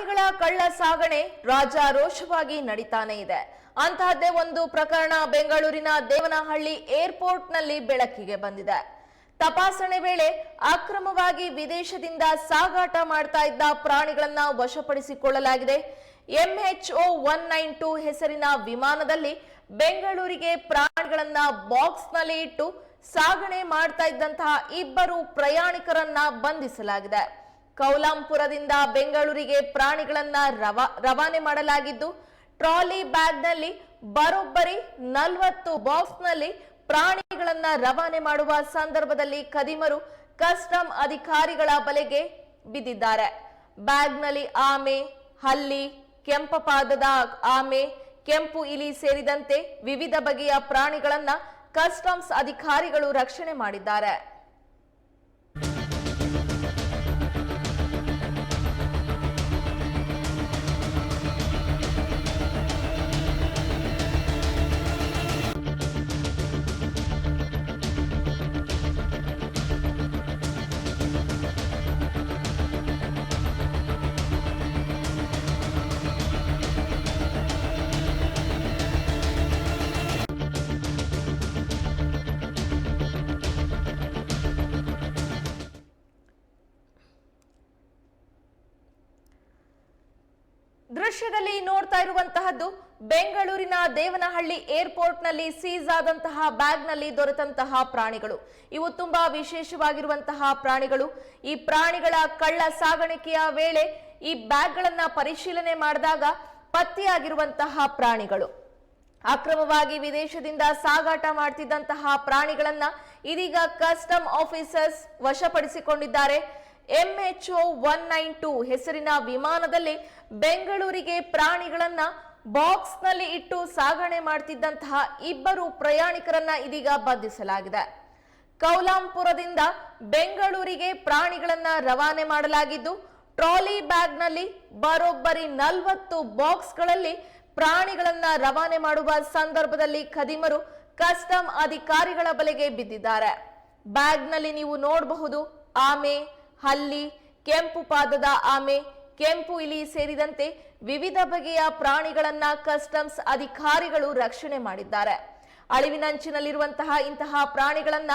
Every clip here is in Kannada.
ಪ್ರಾಣಿಗಳ ಕಳ್ಳ ಸಾಗಣೆ ರಾಜ ರೋಷವಾಗಿ ನಡೀತಾನೆ ಇದೆ. ಅಂತಹದ್ದೇ ಒಂದು ಪ್ರಕರಣ ಬೆಂಗಳೂರಿನ ದೇವನಹಳ್ಳಿ ಏರ್ಪೋರ್ಟ್ನಲ್ಲಿ ಬೆಳಕಿಗೆ ಬಂದಿದೆ. ತಪಾಸಣೆ ವೇಳೆ ಅಕ್ರಮವಾಗಿ ವಿದೇಶದಿಂದ ಸಾಗಾಟ ಮಾಡ್ತಾ ಇದ್ದ ಪ್ರಾಣಿಗಳನ್ನ ವಶಪಡಿಸಿಕೊಳ್ಳಲಾಗಿದೆ. ಎಂಎಚ್ಒ ಒನ್ ನೈನ್ ಟೂ ಹೆಸರಿನ ವಿಮಾನದಲ್ಲಿ ಬೆಂಗಳೂರಿಗೆ ಪ್ರಾಣಿಗಳನ್ನ ಬಾಕ್ಸ್ನಲ್ಲಿ ಇಟ್ಟು ಸಾಗಣೆ ಮಾಡ್ತಾ ಇದ್ದಂತಹ ಇಬ್ಬರು ಪ್ರಯಾಣಿಕರನ್ನ ಬಂಧಿಸಲಾಗಿದೆ. ಕೌಲಾಂಪುರದಿಂದ ಬೆಂಗಳೂರಿಗೆ ಪ್ರಾಣಿಗಳನ್ನ ರವಾ, ರವಾನೆ ಮಾಡಲಾಗಿದ್ದು, ಟ್ರಾಲಿ ಬ್ಯಾಗ್ನಲ್ಲಿ ಬರೋಬ್ಬರಿ ನಲವತ್ತು ಬಾಕ್ಸ್ನಲ್ಲಿ ಪ್ರಾಣಿಗಳನ್ನ ರವಾನೆ ಮಾಡುವ ಸಂದರ್ಭದಲ್ಲಿ ಕದಿಮರು ಕಸ್ಟಮ್ ಅಧಿಕಾರಿಗಳ ಬಲೆಗೆ ಬಿದ್ದಿದ್ದಾರೆ. ಬ್ಯಾಗ್ನಲ್ಲಿ ಆಮೆ, ಹಲ್ಲಿ ಕೆಂಪಪಾದದ ಆಮೆ, ಕೆಂಪು ಇಲಿ ಸೇರಿದಂತೆ ವಿವಿಧ ಬಗೆಯ ಪ್ರಾಣಿಗಳನ್ನ ಕಸ್ಟಮ್ಸ್ ಅಧಿಕಾರಿಗಳು ರಕ್ಷಣೆ ಮಾಡಿದ್ದಾರೆ. ದೃಶ್ಯದಲ್ಲಿ ನೋಡ್ತಾ ಇರುವಂತಹದ್ದು ಬೆಂಗಳೂರಿನ ದೇವನಹಳ್ಳಿ ಏರ್ಪೋರ್ಟ್ನಲ್ಲಿ ಸೀಸ್ ಆದಂತಹ ಬ್ಯಾಗ್ನಲ್ಲಿ ದೊರೆತಂತಹ ಪ್ರಾಣಿಗಳು. ಇವು ತುಂಬಾ ವಿಶೇಷವಾಗಿರುವಂತಹ ಪ್ರಾಣಿಗಳು. ಈ ಪ್ರಾಣಿಗಳ ಕಳ್ಳ ಸಾಗಾಣಿಕೆಯ ವೇಳೆ ಈ ಬ್ಯಾಗ್ಗಳನ್ನ ಪರಿಶೀಲನೆ ಮಾಡಿದಾಗ ಪತ್ತೆಯಾಗಿರುವಂತಹ ಪ್ರಾಣಿಗಳು. ಅಕ್ರಮವಾಗಿ ವಿದೇಶದಿಂದ ಸಾಗಾಟ ಮಾಡ್ತಿದ್ದಂತಹ ಪ್ರಾಣಿಗಳನ್ನ ಇದೀಗ ಕಸ್ಟಮ್ ಆಫೀಸರ್ಸ್ ವಶಪಡಿಸಿಕೊಂಡಿದ್ದಾರೆ. ಎಂಎಚ್ಒ ಒನ್ ನೈನ್ ಟೂ ಹೆಸರಿನ ವಿಮಾನದಲ್ಲಿ ಬೆಂಗಳೂರಿಗೆ ಪ್ರಾಣಿಗಳನ್ನ ಬಾಕ್ಸ್ನಲ್ಲಿ ಇಟ್ಟು ಸಾಗಣೆ ಮಾಡ್ತಿದ್ದಂತಹ ಇಬ್ಬರು ಪ್ರಯಾಣಿಕರನ್ನ ಇದೀಗ ಬಂಧಿಸಲಾಗಿದೆ. ಕೌಲಾಂಪುರದಿಂದ ಬೆಂಗಳೂರಿಗೆ ಪ್ರಾಣಿಗಳನ್ನ ರವಾನೆ ಮಾಡಲಾಗಿದ್ದು, ಟ್ರಾಲಿ ಬ್ಯಾಗ್ನಲ್ಲಿ ಬರೋಬ್ಬರಿ ನಲವತ್ತು ಬಾಕ್ಸ್ಗಳಲ್ಲಿ ಪ್ರಾಣಿಗಳನ್ನ ರವಾನೆ ಮಾಡುವ ಸಂದರ್ಭದಲ್ಲಿ ಖದೀಮರು ಕಸ್ಟಮ್ ಅಧಿಕಾರಿಗಳ ಬಲೆಗೆ ಬಿದ್ದಿದ್ದಾರೆ. ಬ್ಯಾಗ್ನಲ್ಲಿ ನೀವು ನೋಡಬಹುದು ಆಮೆ ಹಲ್ಲಿ, ಕೆಂಪು ಪಾದದ ಆಮೆ, ಕೆಂಪು ಇಲಿ ಸೇರಿದಂತೆ ವಿವಿಧ ಬಗೆಯ ಪ್ರಾಣಿಗಳನ್ನ ಕಸ್ಟಮ್ಸ್ ಅಧಿಕಾರಿಗಳು ರಕ್ಷಣೆ ಮಾಡಿದ್ದಾರೆ. ಅಳಿವಿನಂಚಿನಲ್ಲಿರುವಂತಹ ಇಂತಹ ಪ್ರಾಣಿಗಳನ್ನ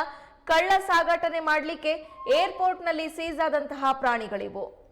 ಕಳ್ಳ ಸಾಗಾಟನೆ ಮಾಡಲಿಕ್ಕೆ ಏರ್ಪೋರ್ಟ್ನಲ್ಲಿ ಸೀಸ್ ಆದಂತಹ ಪ್ರಾಣಿಗಳಿವು.